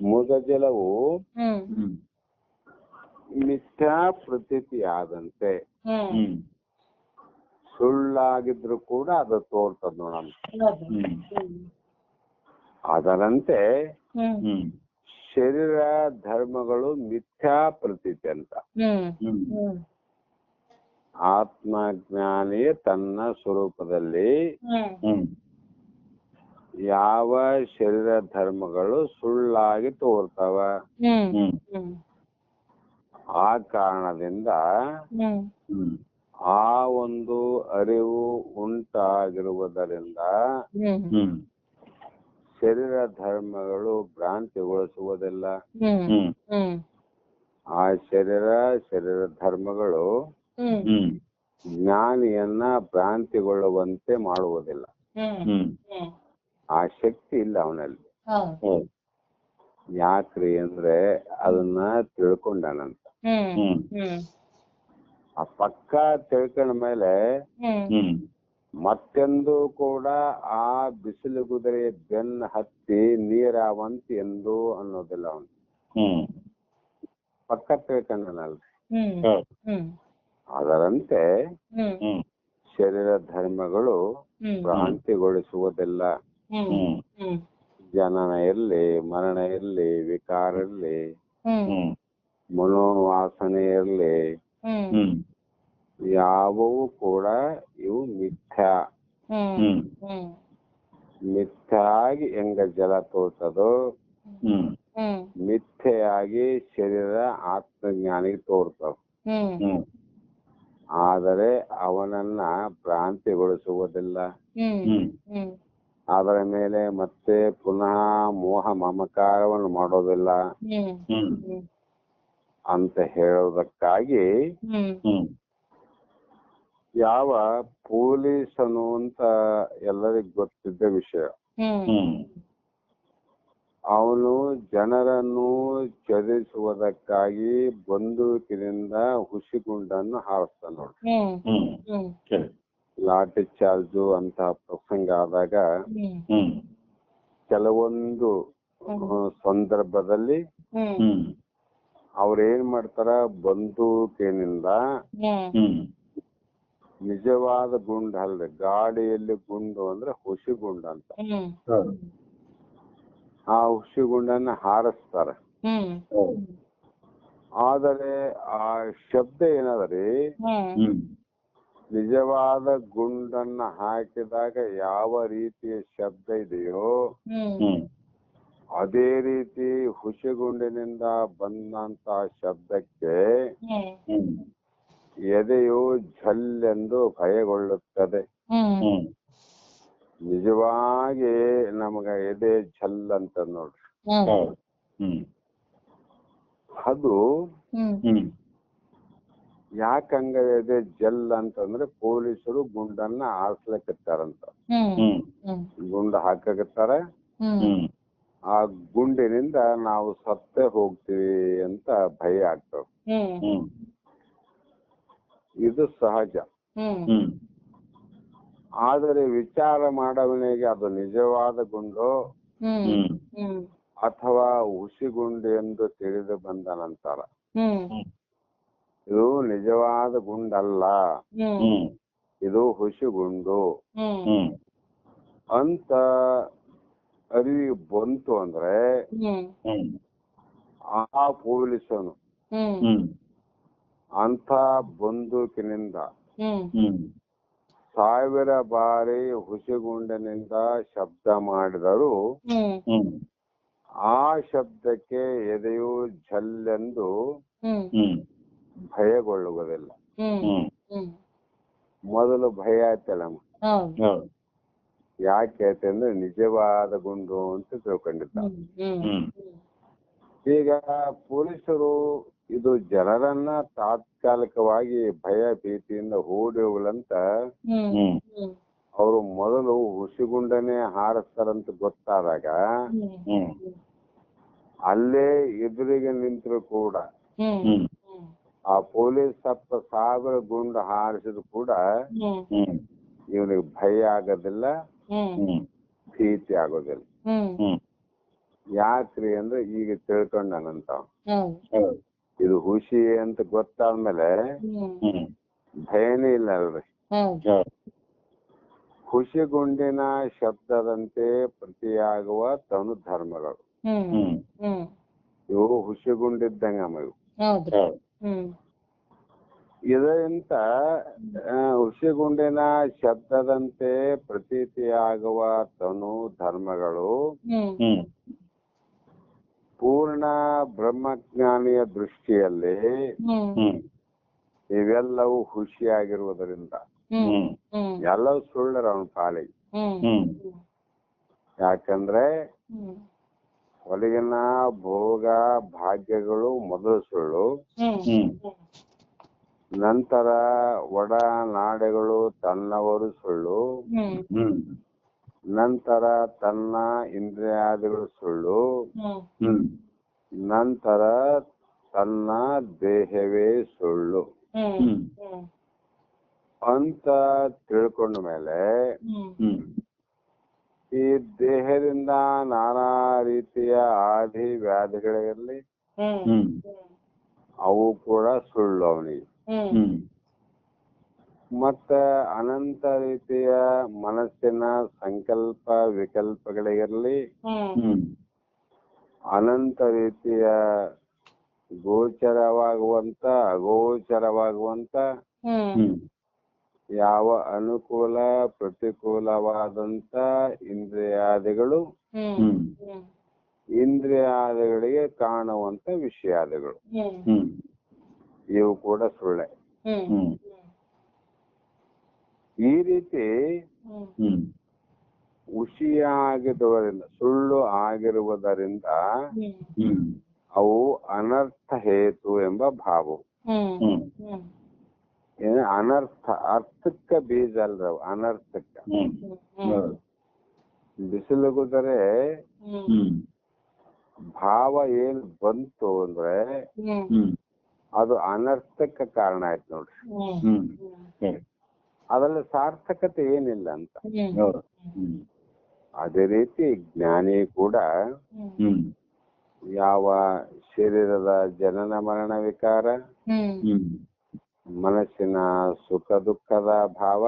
ಮುಗಜಲವು ಜಲವು ಹ್ಮ್. ಮಿಥ್ಯಾ ಪ್ರತೀತಿಯಾದಂತೆ ಆದಂತೆ ಹ್ಮ್. ಸುಳ್ಳಾಗಿದ್ರು ಕೂಡ ಅದು ತೋರ್ತದ ಹ್ಮ್. ಅದರಂತೆ ಶರೀರ ಧರ್ಮಗಳು ಮಿಥ್ಯಾ ಪ್ರತೀತಿ ಅಂತ. ಆತ್ಮ ಹ್ಮ್. ಹ್ಮ್. ಆತ್ಮಜ್ಞಾನಿಯೇ ತನ್ನ ಸ್ವರೂಪದಲ್ಲಿ ಹ್ಮ್. ಹ್ಮ್. ಯಾವ ಶರೀರ ಧರ್ಮಗಳು ಸುಳ್ಳಾಗಿ ತೋರ್ತಾವ? ಆ ಕಾರಣದಿಂದ ಆ ಒಂದು ಅರಿವು ಉಂಟಾಗಿರುವುದರಿಂದ ಶರೀರ ಧರ್ಮಗಳು ಭ್ರಾಂತಿಗೊಳಿಸುವುದಿಲ್ಲ. ಹ್ಮ್. ಹ್ಮ್. ಹ್ಮ್. ಆ ಶರೀರ ಶರೀರ ಧರ್ಮಗಳು ಜ್ಞಾನಿಯನ್ನ ಭ್ರಾಂತಿಗೊಳ್ಳುವಂತೆ ಮಾಡುವುದಿಲ್ಲ. ಹ್ಮ್. ಹ್ಮ್. ಹ್ಮ್. ಆ ಶಕ್ತಿ ಇಲ್ಲ ಅವನಲ್ಲಿ. ಯಾಕ್ರಿ ಅಂದ್ರೆ ಅದನ್ನ ತಿಳ್ಕೊಂಡಾನಂತ ಆ ಪಕ್ಕ ತಿಳ್ಕೊಂಡ ಮೇಲೆ ಮತ್ತೆಂದೂ ಕೂಡ ಆ ಬಿಸಿಲು ಕುದುರೆ ಬೆನ್ನ ಹತ್ತಿ ನೀರಾವಂತ ಎಂದು ಅನ್ನೋದಿಲ್ಲ ಅವನು. ಹ್ಮ್. ಪಕ್ಕ ಹೌದು ಅದರಂತೆ ಶರೀರ ಧರ್ಮಗಳು ಭ್ರಾಂತಿಗೊಳಿಸುವುದಿಲ್ಲ ಜನನ ಇರ್ಲಿ ಮರಣ ಇರ್ಲಿ ವಿಕಾರ ಇರ್ಲಿ ಮನೋವಾಸನೆ ಇರ್ಲಿ ಹ್ಮ್. ಹ್ಮ್. ಕೂಡ ಇವು ಮಿಥ್ಯಾ. ಮಿಥ್ಯಾಗಿ ಹೆಂಗ ಜಲ ತೋರ್ತದೋ ಮಿಥ್ಯೆಯಾಗಿ ಶರೀರ ಆತ್ಮಜ್ಞಾನಿಗೆ ತೋರ್ತವ ಆದರೆ ಅವನನ್ನ ಭ್ರಾಂತಿಗೊಳಿಸುವುದಿಲ್ಲ. ಅದರ ಮೇಲೆ ಮತ್ತೆ ಪುನಃ ಮೋಹ ಮಮಕಾರವನ್ನು ಮಾಡೋದಿಲ್ಲ. ಅಂತ ಹೇಳೋದಕ್ಕಾಗಿ ಯಾವ ಪೊಲೀಸ್ ಅನ್ನುವಂತ ಎಲ್ಲರಿಗೂ ಗೊತ್ತಿದ್ದ ವಿಷಯ. ಅವನು ಜನರನ್ನು ಚದುರಿಸುವುದಕ್ಕಾಗಿ ಬಂದೂಕಿನಿಂದ ಹುಸಿಗುಂಡನ್ನು ಹಾರಿಸ್ತಾನ ನೋಡಿ. ಲಾಠಿ ಚಾರ್ಜು ಅಂತ ಪ್ರಸಂಗ ಆದಾಗ ಕೆಲವೊಂದು ಸಂದರ್ಭದಲ್ಲಿ ಹ್ಮ್. ಹ್ಮ್. ಅವ್ರ ಏನ್ ಮಾಡ್ತಾರ ಬಂದೂಕಿನಿಂದ ನಿಜವಾದ ಗುಂಡ ಅಲ್ರಿ ಗಾಡಿಯಲ್ಲಿ ಗುಂಡು ಅಂದ್ರೆ ಹುಸಿ ಗುಂಡ ಅಂತ. ಹ್ಮ್. ಆ ಹುಸಿ ಗುಂಡನ್ನ ಹಾರಿಸ್ತಾರ. ಹ್ಮ್. ಆದರೆ ಆ ಶಬ್ದ ಏನಾದ್ರಿ ಹ್ಮ್. ಹ್ಮ್. ನಿಜವಾದ ಗುಂಡನ್ನ ಹಾಕಿದಾಗ ಯಾವ ರೀತಿಯ ಶಬ್ದ ಇದೆಯೋ ಅದೇ ರೀತಿ ಹುಸಿಗುಂಡಿನಿಂದ ಬಂದಂತ ಶಬ್ದಕ್ಕೆ ಎದೆಯು ಝಲ್ ಎಂದು ಝಲ್ಲೆಂದು ಭಯಗೊಳ್ಳುತ್ತದೆ. ನಿಜವಾಗಿ ನಮಗ ಎದೆ ಝಲ್ ಅಂತ ನೋಡ್ರಿ. ಹ್ಮ್. ಹ್ಮ್. ಅದು ಹ್ಮ್ ಹಂಗದೆ ಜಲ್ ಅಂತಂದ್ರೆ ಪೊಲೀಸರು ಗುಂಡನ್ನ ಹಾಸ್ಲಕತ್ತಾರಂತ ಗುಂಡ ಹಾಕಕತ್ತಾರ ಆ ಗುಂಡಿನಿಂದ ನಾವು ಸತ್ತೇ ಹೋಗ್ತೀವಿ ಅಂತ ಭಯ ಹ್ಮ್. ಇದು ಸಹಜ. ಆದರೆ ವಿಚಾರ ಮಾಡವನಿಗೆ ಅದು ನಿಜವಾದ ಗುಂಡು? ಅಥವಾ ಹುಸಿಗುಂಡು ಎಂದು ತಿಳಿದು ಬಂದ ನಂತರ? ಇದು ನಿಜವಾದ ಗುಂಡಲ್ಲ. ಇದು ಹುಸಿಗುಂಡು ಹ್ಮ್. ಹ್ಮ್. ಅಂತ ಅರಿವಿಗೆ ಬಂತು ಅಂದ್ರೆ ಆ ಪೊಲೀಸನು. ಅಂತ ಬಂದೂಕಿನಿಂದ ಸಾವಿರ ಬಾರಿ ಹುಸಿಗುಂಡನಿಂದ ಶಬ್ದ ಮಾಡಿದರೂ ಆ ಶಬ್ದಕ್ಕೆ ಎದೆಯು ಝಲ್ಲೆಂದು ಭಯಗೊಳ್ಳುವುದಿಲ್ಲ. ಹ್ಮ್. ಹ್ಮ್. ಹ್ಮ್. ಮೊದಲು ಭಯ ಆಯ್ತಲ್ಲಮ್ಮ ಯಾಕೆ ಆಯ್ತಂದ್ರೆ ನಿಜವಾದ ಗುಂಡು ಅಂತ ತಿಳ್ಕೊಂಡಿದ್ದ. ಹ್ಮ್ ಹ್ಮ್. ಹ್ಮ್. ಈಗ ಪೊಲೀಸರು ಇದು ಜನರನ್ನ ತಾತ್ಕಾಲಿಕವಾಗಿ ಭಯ ಭೀತಿಯಿಂದ ಓಡಿ ಹೋಗ್ಲಂತ ಅವರು ಮೊದಲು ಹುಸಿಗುಂಡನೆ ಹಾರಿಸ್ತಾರಂತ ಗೊತ್ತಾದಾಗ ಅಲ್ಲೇ ಎದುರಿಗೆ ನಿಂತರು ಕೂಡ ಆ ಪೊಲೀಸ್ ಹತ್ತು ಸಾವಿರ ಗುಂಡು ಹಾರಿಸಿದ್ರು ಕೂಡ ಇವನಿಗೆ ಭಯ ಆಗೋದಿಲ್ಲ ಭೀತಿ ಆಗೋದಿಲ್ಲ. ಯಾಕ್ರಿ ಅಂದ್ರೆ ಈಗ ತಿಳ್ಕೊಂಡನಂತ ಇದು ಹುಷಿ ಅಂತ ಗೊತ್ತಾದ್ಮೇಲೆ ಭಯನೇ ಇಲ್ಲ ಅಲ್ರಿ. ಹೌದು. ಗುಂಡಿನ ಹುಷಿಗುಂಡಿನ ಶಬ್ದದಂತೆ ಪ್ರತಿಯಾಗುವ ತನು ಧರ್ಮಗಳು. ಇವು ಹ್ಮ್. ಹ್ಮ್. ಇವು ಹುಷಿಗುಂಡಿದ್ದಂಗ ಇವು. ಹೌದು. ಹ್ಮ್ ಇದರಿಂದ ಋಷಿಗುಂಡಿನ ಹುಷಿಗುಂಡಿನ ಶಬ್ದದಂತೆ ಪ್ರತೀತಿಯಾಗುವ ತನು ಧರ್ಮಗಳು. ಹ್ಮ್. ಹ್ಮ್. ಪೂರ್ಣ ಬ್ರಹ್ಮಜ್ಞಾನಿಯ ದೃಷ್ಟಿಯಲ್ಲಿ ಇವೆಲ್ಲವೂ ಖುಷಿಯಾಗಿರುವುದರಿಂದ ಎಲ್ಲವೂ ಸುಳ್ಳರ ಅವನ ಪಾಲಿಗೆ. ಯಾಕಂದ್ರೆ ಹ್ಮ್ ಭೋಗ ಭಾಗ್ಯಗಳು ಮೊದಲು ಸುಳ್ಳು. ನಂತರ ಒಡ ನಾಡೆಗಳು ತನ್ನವರು ಸುಳ್ಳು. ಹ್ಮ್. ಹ್ಮ್. ನಂತರ ತನ್ನ ಇಂದ್ರಿಯಾದಿಗಳು ಸುಳ್ಳು. ಹ್ಮ್. ಹ್ಮ್. ನಂತರ ತನ್ನ ದೇಹವೇ ಸುಳ್ಳು. ಹ್ಮ್. ಹ್ಮ್. ಹ್ಮ್. ಅಂತ ತಿಳ್ಕೊಂಡ ಮೇಲೆ ಈ ದೇಹದಿಂದ ನಾನಾ ರೀತಿಯ ಆದಿ ವ್ಯಾಧಿಗಳಿರಲಿ ಅವು ಕೂಡ ಸುಳ್ಳು ಅವನಿಗೆ ಮತ್ತ ಅನಂತ ರೀತಿಯ ಮನಸ್ಸಿನ ಸಂಕಲ್ಪ ವಿಕಲ್ಪಗಳಿಗಿರಲಿ ಅನಂತ ರೀತಿಯ ಗೋಚರವಾಗುವಂತ ಅಗೋಚರವಾಗುವಂತ ಯಾವ ಅನುಕೂಲ ಪ್ರತಿಕೂಲವಾದಂತ ಇಂದ್ರಿಯಾದಿಗಳು? ಇಂದ್ರಿಯಾದಿಗಳಿಗೆ ಕಾಣುವಂತ ವಿಷಯಾದಿಗಳು. ಇವು ಕೂಡ ಸುಳ್ಳೆ. ಈ ರೀತಿ ಹುಷಿಯಾಗಿರುವುದರಿಂದ ಸುಳ್ಳು ಆಗಿರುವುದರಿಂದ ಅವು ಅನರ್ಥ ಹೇತು ಎಂಬ ಭಾವ ಏನು ಅನರ್ಥ ಅರ್ಥಕ್ಕ ಬೀಜ ಅಲ್ರವ್ ಅನರ್ಥಕ್ಕ ಬಿಸಿಲುಗುದರೆ ಭಾವ ಏನ್ ಬಂತು ಅಂದ್ರೆ ಅದು ಅನರ್ಥಕ್ಕ ಕಾರಣ ಆಯ್ತು ನೋಡ್ರಿ ಅದರಲ್ಲಿ ಸಾರ್ಥಕತೆ ಏನಿಲ್ಲ ಅಂತ. ಅದೇ ರೀತಿ ಜ್ಞಾನಿ ಕೂಡ ಯಾವ ಶರೀರದ ಜನನ ಮರಣ ವಿಕಾರ ಮನಸ್ಸಿನ ಸುಖ ದುಃಖದ ಭಾವ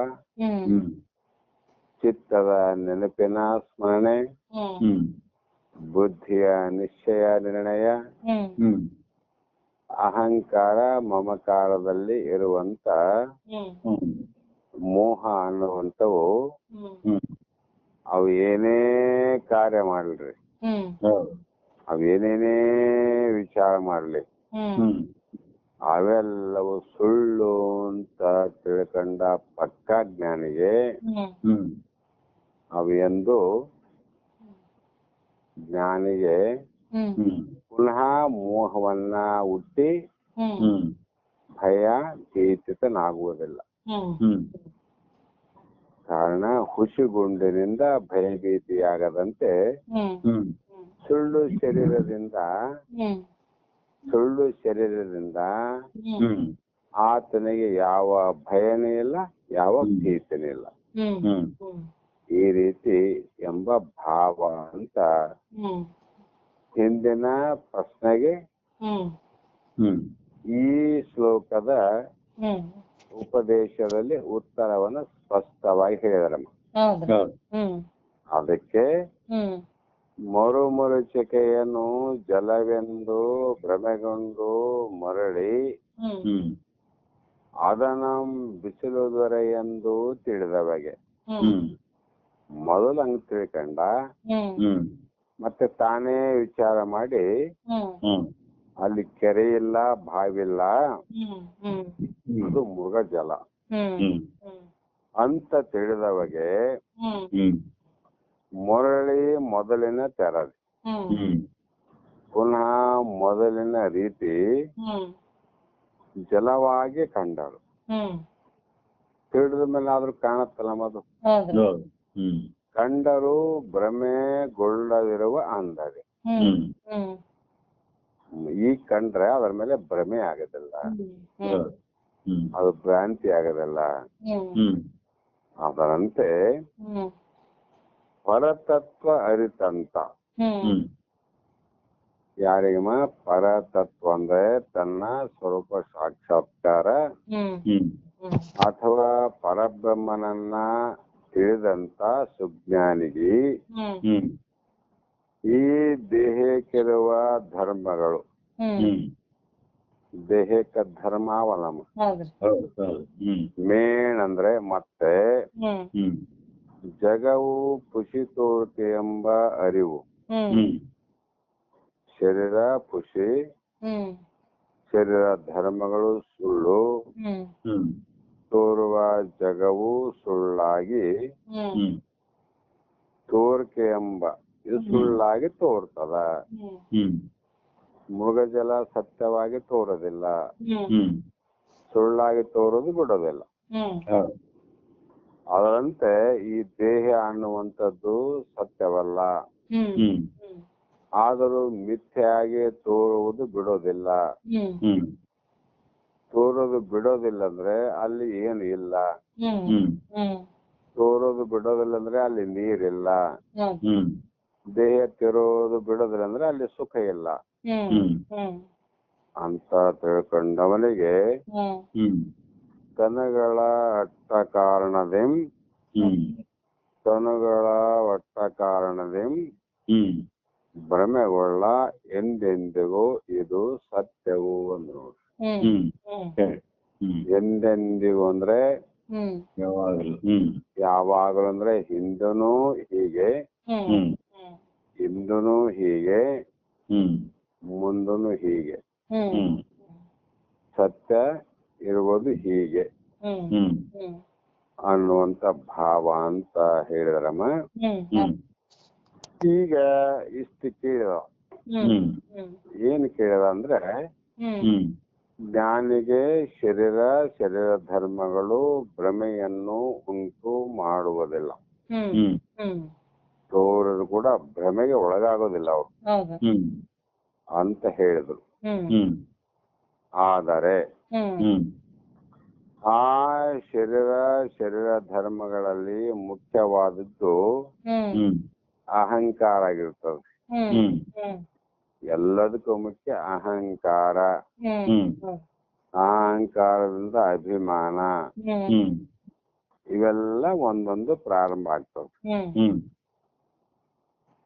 ಚಿತ್ತದ ನೆನಪಿನ ಸ್ಮರಣೆ ಬುದ್ಧಿಯ ನಿಶ್ಚಯ ನಿರ್ಣಯ ಅಹಂಕಾರ ಮಮಕಾರದಲ್ಲಿ ಇರುವಂತ ಮೋಹ ಅನ್ನುವಂಥವು ಅವು ಏನೇ ಕಾರ್ಯ ಮಾಡ್ಲಿ ಅವೇನೇನೇ ಹೌದು. ಅವು ಏನೇನೇ ವಿಚಾರ ಮಾಡ್ಲಿ. ಅವೆಲ್ಲವೂ ಸುಳ್ಳು ಅಂತ ತಿಳ್ಕೊಂಡ ಪಕ್ಕ ಜ್ಞಾನಿಗೆ ಅವು ಎಂದು ಜ್ಞಾನಿಗೆ ಪುನಃ ಮೋಹವನ್ನ ಹುಟ್ಟಿ ಭಯ ಭೀತಿತನಾಗುವುದಿಲ್ಲ ಆಗುವುದಿಲ್ಲ ಹ್ಮ್. ಕಾರಣ ಹುಸಿಗುಂಡಿನಿಂದ ಭಯಭೀತಿಯಾಗದಂತೆ ಸುಳ್ಳು ಶರೀರದಿಂದ ಸುಳ್ಳು ಶರೀರದಿಂದ ಆತನಿಗೆ ಯಾವ ಭಯನೇ ಇಲ್ಲ ಯಾವ ಭೀತಿನೇ ಇಲ್ಲ. ಈ ರೀತಿ ಎಂಬ ಭಾವ ಅಂತ ಹಿಂದಿನ ಪ್ರಶ್ನೆಗೆ ಈ ಶ್ಲೋಕದ ಉಪದೇಶದಲ್ಲಿ ಉತ್ತರವನ್ನು ಸ್ಪಷ್ಟವಾಗಿ ಹೇಳಿದರಮ್ಮ ಅದಕ್ಕೆ ಮರುಮರುಚಿಕೆಯನ್ನು ಜಲವೆಂದು ಭ್ರಮೆಗೊಂಡು ಮರಳಿ ಹ್ಮ್. ಹ್ಮ್. ಅದನಂ ಬಿಸಿಲು ದೊರೆ ಎಂದು ತಿಳಿದವಗೆ. ಮೊದಲು ಹಂಗ್ ತಿಳ್ಕೊಂಡ. ಮತ್ತೆ ತಾನೇ ವಿಚಾರ ಮಾಡಿ. ಅಲ್ಲಿ ಕೆರೆ ಇಲ್ಲ ಬಾವಿಲ್ಲ. ಹ್ಮ್. ಹ್ಮ್. ಅದು ಮೃಗ ಜಲ ಹ್ಮ್. ಹ್ಮ್. ಹ್ಮ್. ಅಂತ ತಿಳಿದವಗೆ ಮರಳಿ ಮೊದಲಿನ ತೆರಳಿ ಪುನಃ ಮೊದಲಿನ ರೀತಿ ಜಲವಾಗಿ ಕಂಡರು. ಹ್ಮ್. ತಿಳಿದ ಮೇಲೆ ಆದ್ರೂ ಕಾಣತ್ತಲ್ಲ ಮದು. ಕಂಡರು ಭ್ರಮೆಗೊಳ್ಳದಿರುವ ಅಂದರೆ ಈ ಈಗ ಕಂಡ್ರೆ ಅದರ ಮೇಲೆ ಭ್ರಮೆ ಆಗೋದಿಲ್ಲ. ಅದು ಭ್ರಾಂತಿ ಆಗೋದಿಲ್ಲ. ಅದರಂತೆ ಪರತತ್ವ ಅರಿತಂತ. ಯಾರಿಗಮ್ಮ ಪರತತ್ವ ಅಂದ್ರೆ ತನ್ನ ಸ್ವರೂಪ ಸಾಕ್ಷಾತ್ಕಾರ. ಹ್ಮ್. ಹ್ಮ್. ಹ್ಮ್ ಅಥವಾ ಪರಬ್ರಹ್ಮನನ್ನ ತಿಳಿದಂತ ಸುಜ್ಞಾನಿಗೆ. ಈ ದೇಹಕ್ಕಿರುವ ಧರ್ಮಗಳು. ದೇಹಕ್ಕೆ ಧರ್ಮಾವಲಂಬ. ಹೌದ್ರಿ. ಹೌದು ಹೌದು. ಹ್ಮ್. ಮೇನ್ ಅಂದ್ರೆ ಮತ್ತೆ ಹ್ಮ್ ಪುಷಿ ಜಗವು ಎಂಬ ಅರಿವು. ಶರೀರ ಪುಷಿ. ಶರೀರ ಧರ್ಮಗಳು ಸುಳ್ಳು. ತೋರುವ ಜಗವು ಸುಳ್ಳಾಗಿ. ತೋರಿಕೆ ತೋರ್ಕೆ ಎಂಬ. ಇದು ಸುಳ್ಳಾಗಿ ತೋರ್ತದ. ಮೃಗಜಲ ಸತ್ಯವಾಗಿ ತೋರೋದಿಲ್ಲ. ಸುಳ್ಳಾಗಿ ತೋರೋದು ಬಿಡೋದಿಲ್ಲ. ಅದರಂತೆ ಈ ದೇಹ ಅನ್ನುವಂಥದ್ದು ಸತ್ಯವಲ್ಲ. ಹ್ಮ್. ಹ್ಮ್. ಹ್ಮ್ ಆದರೂ ಮಿಥ್ಯಾಗೆ ತೋರುವುದು ಬಿಡೋದಿಲ್ಲ. ಹ್ಮ್. ಹ್ಮ್. ತೋರೋದು ಬಿಡೋದಿಲ್ಲ ಅಂದ್ರೆ ಅಲ್ಲಿ ಏನು ಇಲ್ಲ. ಹ್ಮ್. ಹ್ಮ್. ಹ್ಮ್. ತೋರೋದು ಬಿಡೋದಿಲ್ಲ ಅಂದ್ರೆ ಅಲ್ಲಿ ನೀರಿಲ್ಲ. ಹ್ಮ್. ದೇಹ ತಿರೋದು ಬಿಡೋದಿಲ್ಲ ಅಂದ್ರೆ ಅಲ್ಲಿ ಸುಖ ಇಲ್ಲ. ಹ್ಮ್. ಹ್ಮ್. ಹ್ಮ್. ಅಂತ ತಿಳ್ಕೊಂಡವನಿಗೆ ತನಗಳ ಅಟ್ಟ ಕಾರಣದೆಂ. ಹ್ಮ್. ತನುಗಳ ಒಟ್ಟ ಕಾರಣದೆಂ. ಹ್ಮ್. ಭ್ರಮೆಗೊಳ್ಳ ಎಂದೆಂದಿಗೂ ಇದು ಸತ್ಯವು ಅಂದ್ರು. ಹ್ಮ್. ಹ್ಮ್. ಹ್ಮ್. ಹ್ಮ್. ಎಂದೆಂದಿಗೂ ಅಂದ್ರೆ? ಹ್ಮ್. ಯಾವಾಗಲೂ. ಹ್ಮ್. ಯಾವಾಗಲೂ ಅಂದ್ರೆ ಹಿಂದನೂ ಹೀಗೆ. ಹ್ಮ್. ಹ್ಮ್. ಹ್ಮ್. ಹಿಂದನೂ ಹೀಗೆ. ಹ್ಮ್. ಮುಂದನು ಹೀಗೆ. ಸತ್ಯ ಇರುವುದು ಹೀಗೆ ಹ್ಮ್ ಹ್ಮ್ ಹ್ಮ್ ಅನ್ನುವಂತ ಭಾವ ಅಂತ ಹೇಳಿದ್ರಮ್ಮ ಈಗ ಇಷ್ಟು ಕೇಳಿದ ಏನ್ ಕೇಳಿದ ಅಂದ್ರೆ ಜ್ಞಾನಿಗೆ ಶರೀರ ಶರೀರ ಧರ್ಮಗಳು ಭ್ರಮೆಯನ್ನು ಉಂಟು ಮಾಡುವುದಿಲ್ಲ ತೋರರು ಕೂಡ ಭ್ರಮೆಗೆ ಒಳಗಾಗೋದಿಲ್ಲ ಅವರು ಹೌದು ಹ್ಮ್ ಅಂತ ಹೇಳಿದ್ರು ಆದರೆ ಹ್ಮ್ ಆ ಶರೀರ ಶರೀರ ಧರ್ಮಗಳಲ್ಲಿ ಮುಖ್ಯವಾದದ್ದು ಅಹಂಕಾರ ಆಗಿರ್ತದೆ ಎಲ್ಲದಕ್ಕೂ ಮುಖ್ಯ ಅಹಂಕಾರ ಅಹಂಕಾರದಿಂದ ಅಭಿಮಾನ ಇವೆಲ್ಲ ಒಂದೊಂದು ಪ್ರಾರಂಭ ಆಗ್ತದೆ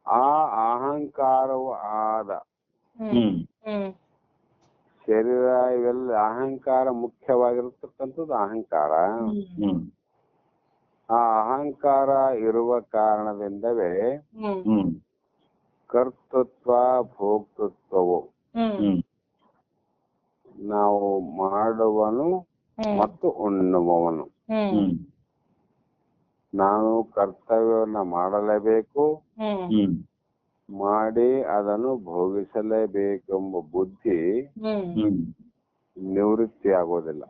ಆ ಅಹಂಕಾರವು ಆದ ಶರೀರ ಇವೆಲ್ಲ ಅಹಂಕಾರ ಮುಖ್ಯವಾಗಿರತಕ್ಕಂಥದ್ದು ಅಹಂಕಾರ. ಹ್ಮ್. ಆ ಅಹಂಕಾರ ಇರುವ ಕಾರಣದಿಂದವೇ ಕರ್ತೃತ್ವ ಭೋಕ್ತೃತ್ವವು. ನಾವು ಮಾಡುವನು ಮತ್ತು ಉಣ್ಣುವವನು. ನಾನು ಕರ್ತವ್ಯವನ್ನ ಮಾಡಲೇಬೇಕು. ಮಾಡಿ ಅದನ್ನು ಭೋಗಿಸಲೇಬೇಕೆಂಬ ಬುದ್ಧಿ ನಿವೃತ್ತಿ ಆಗೋದಿಲ್ಲ.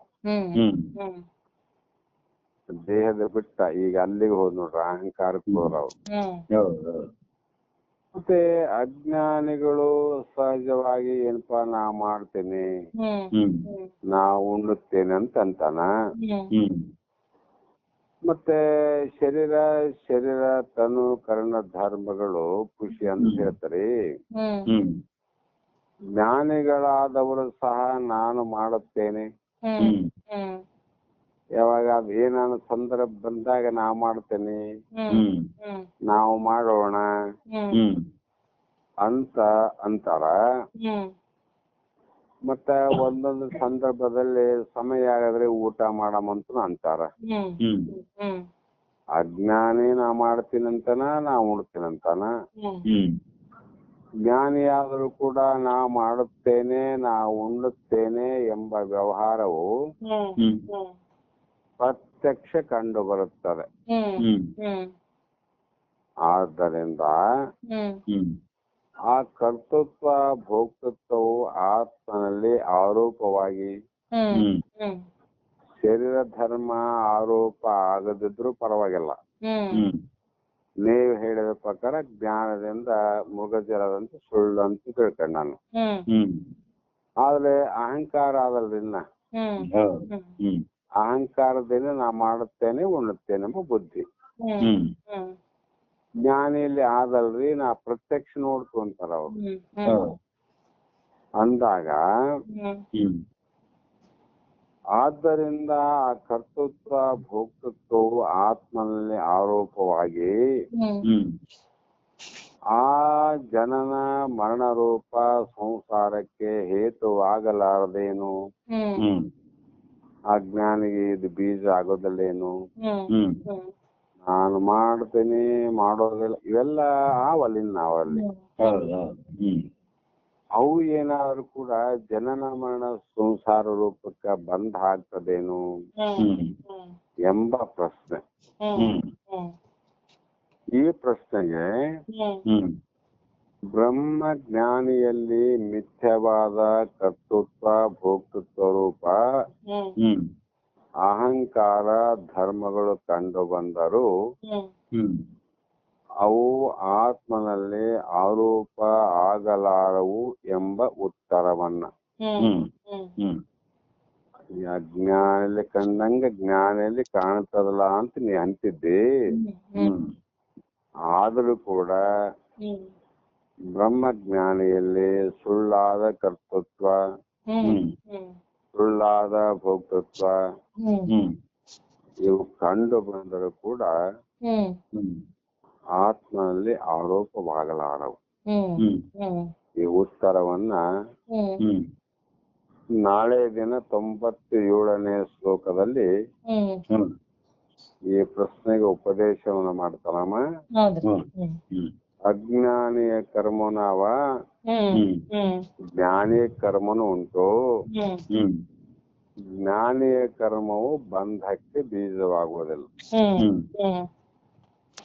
ದೇಹದ ಬಿಟ್ಟ ಈಗ ಅಲ್ಲಿಗೆ ಹೋದ್ ನೋಡ್ರಿ ಅಹಂಕಾರಕ್ಕೆ ಮತ್ತೆ ಅಜ್ಞಾನಿಗಳು ಸಹಜವಾಗಿ ಏನಪ್ಪಾ ನಾ ಮಾಡ್ತೇನೆ ಹ್ಮ್. ಹ್ಮ್. ಹ್ಮ್ ನಾ ಉಣ್ಣುತ್ತೇನೆ ಅಂತ ಅಂತಾನ ಮತ್ತೆ ಶರೀರ ಶರೀರ ತನು ಕರ್ಣ ಧರ್ಮಗಳು ಖುಷಿ ಅಂತ ಹೇಳ್ತಾರೆ. ಜ್ಞಾನಿಗಳಾದವರು ಸಹ ನಾನು ಮಾಡುತ್ತೇನೆ. ಹ್ಮ್. ಹ್ಮ್. ಹ್ಮ್. ಯಾವಾಗ ಅದು ಏನಾನ ಸಂದರ್ಭ ಬಂದಾಗ ನಾ ಮಾಡ್ತೇನೆ. ಹ್ಮ್. ಹ್ಮ್. ಹ್ಮ್. ನಾವು ಮಾಡೋಣ. ಹ್ಮ್. ಹ್ಮ್. ಅಂತ ಅಂತಾರ. ಹ್ಮ್. ಮತ್ತ ಒಂದೊಂದು ಸಂದರ್ಭದಲ್ಲಿ ಸಮಯ ಆಗಿದ್ರೆ ಊಟ ಮಾಡಮಂತ ಅಂತಾರ. ಹ್ಮ್. ಹ್ಮ್. ಹ್ಮ್. ಅಜ್ಞಾನಿ ನಾ ಮಾಡ್ತೀನಂತನ ನಾ ಉಣ್ತೀನಂತಾನ ಹ್ಮ್. ಆದರೂ ಜ್ಞಾನಿಯಾದರೂ ಕೂಡ ನಾ ಮಾಡುತ್ತೇನೆ ನಾ ಉಣ್ಣುತ್ತೇನೆ ಎಂಬ ವ್ಯವಹಾರವು ಪ್ರತ್ಯಕ್ಷ ಕಂಡು ಬರುತ್ತದೆ ಆದ್ದರಿಂದ ಆ ಕರ್ತೃತ್ವ ಭೋಕ್ತೃತ್ವವು ಆತ್ಮನಲ್ಲಿ ಆರೋಪವಾಗಿ ಶರೀರ ಧರ್ಮ ಆರೋಪ ಆಗದಿದ್ರು ಪರವಾಗಿಲ್ಲ. ನೀವು ಹೇಳಿದ ಪ್ರಕಾರ ಜ್ಞಾನದಿಂದ ಮೃಗಜಲದಂತ ಸುಳ್ಳು ಅಂತ ತಿಳ್ಕೊಂಡ್ ನಾನು. ಆದ್ರೆ ಅಹಂಕಾರ ಆದಲ್ರಿನ್ನ ಅಹಂಕಾರದಿಂದ ನಾ ಮಾಡುತ್ತೇನೆ ಉಣ್ಣುತ್ತೇನೆ ಎಂಬ ಬುದ್ಧಿ. ಜ್ಞಾನಿಯಲ್ಲಿ ಆದಲ್ರಿ ನಾ ಪ್ರತ್ಯಕ್ಷ ನೋಡ್ಕೊಂತಾರ ಅಂತಾರ ಅವ್ರು ಅಂದಾಗ ಆದ್ದರಿಂದ ಆ ಕರ್ತೃತ್ವ ಭೋಕ್ತೃತ್ವವು ಆತ್ಮನಲ್ಲಿ ಆರೋಪವಾಗಿ ಆ ಜನನ ಮರಣ ರೂಪ ಸಂಸಾರಕ್ಕೆ ಹೇತುವಾಗಲಾರದೇನು? ಆ ಜ್ಞಾನಿಗೆ ಇದು ಬೀಜ ಆಗೋದಿಲ್ಲೇನು? ನಾನು ಮಾಡ್ತೇನೆ ಮಾಡೋದಿಲ್ಲ ಇವೆಲ್ಲ ಆವಲ್ಲಿನ ನಾವಲ್ಲಿ. ಹೌದು ಹೌದು. ಹ್ಮ್. ಅವು ಏನಾದ್ರು ಕೂಡ ಜನನ ಮರಣ ಸಂಸಾರ ರೂಪಕ್ಕೆ ಬಂದ್ ಆಗ್ತದೇನು ಎಂಬ ಪ್ರಶ್ನೆ. ಈ ಪ್ರಶ್ನೆಗೆ ಹ್ಮ್. ಬ್ರಹ್ಮ ಜ್ಞಾನಿಯಲ್ಲಿ ಮಿಥ್ಯವಾದ ಕರ್ತೃತ್ವ ಭೋಕ್ತೃತ್ವ ರೂಪ ಅಹಂಕಾರ ಧರ್ಮಗಳು ಕಂಡು ಬಂದರೂ ಅವು ಆತ್ಮನಲ್ಲಿ ಆರೋಪ ಆಗಲಾರವು ಎಂಬ ಉತ್ತರವನ್ನ. ಹ್ಮ್. ಕಂಡಂಗ ಜ್ಞಾನಿಯಲ್ಲಿ ಕಾಣ್ತದಲ್ಲ ಅಂತ ನೀ ಅಂತಿದ್ದಿ. ಹ್ಮ್. ಆದರೂ ಕೂಡ ಬ್ರಹ್ಮ ಜ್ಞಾನಿಯಲ್ಲಿ ಸುಳ್ಳಾದ ಕರ್ತೃತ್ವ ಸುಳ್ಳಾದ ಭೋಕ್ತೃತ್ವ ಇವು ಕಂಡು ಬಂದರೂ ಕೂಡ ಆತ್ಮನಲ್ಲಿ ಆರೋಪವಾಗಲಾರವು ಈ ಉತ್ತರವನ್ನ ನಾಳೆ ದಿನ ತೊಂಬತ್ತ ಏಳನೇ ಶ್ಲೋಕದಲ್ಲಿ ಈ ಪ್ರಶ್ನೆಗೆ ಉಪದೇಶವನ್ನ ಮಾಡ್ತಾನಮ್ಮ ಅಜ್ಞಾನಿಯ ಕರ್ಮನಾವ ಜ್ಞಾನಿಯ ಕರ್ಮನು ಉಂಟು. ಜ್ಞಾನಿಯ ಕರ್ಮವು ಬಂಧಕ್ಕೆ ಬೀಜವಾಗುವುದಿಲ್ಲ.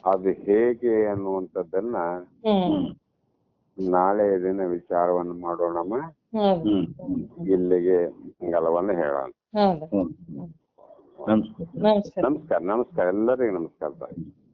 ಅದು ಹೇಗೆ ಅನ್ನುವಂಥದ್ದನ್ನ ನಾಳೆ ದಿನ ವಿಚಾರವನ್ನು ಮಾಡೋಣಮ್ಮ ಇಲ್ಲಿಗೆ ಗಲವನ್ನು ಹೇಳೋಣ. ನಮಸ್ಕಾರ ನಮಸ್ಕಾರ. ನಮಸ್ಕಾರ. ನಮಸ್ಕಾರ. ಎಲ್ಲರಿಗೂ ನಮಸ್ಕಾರ ತಾಯಿ.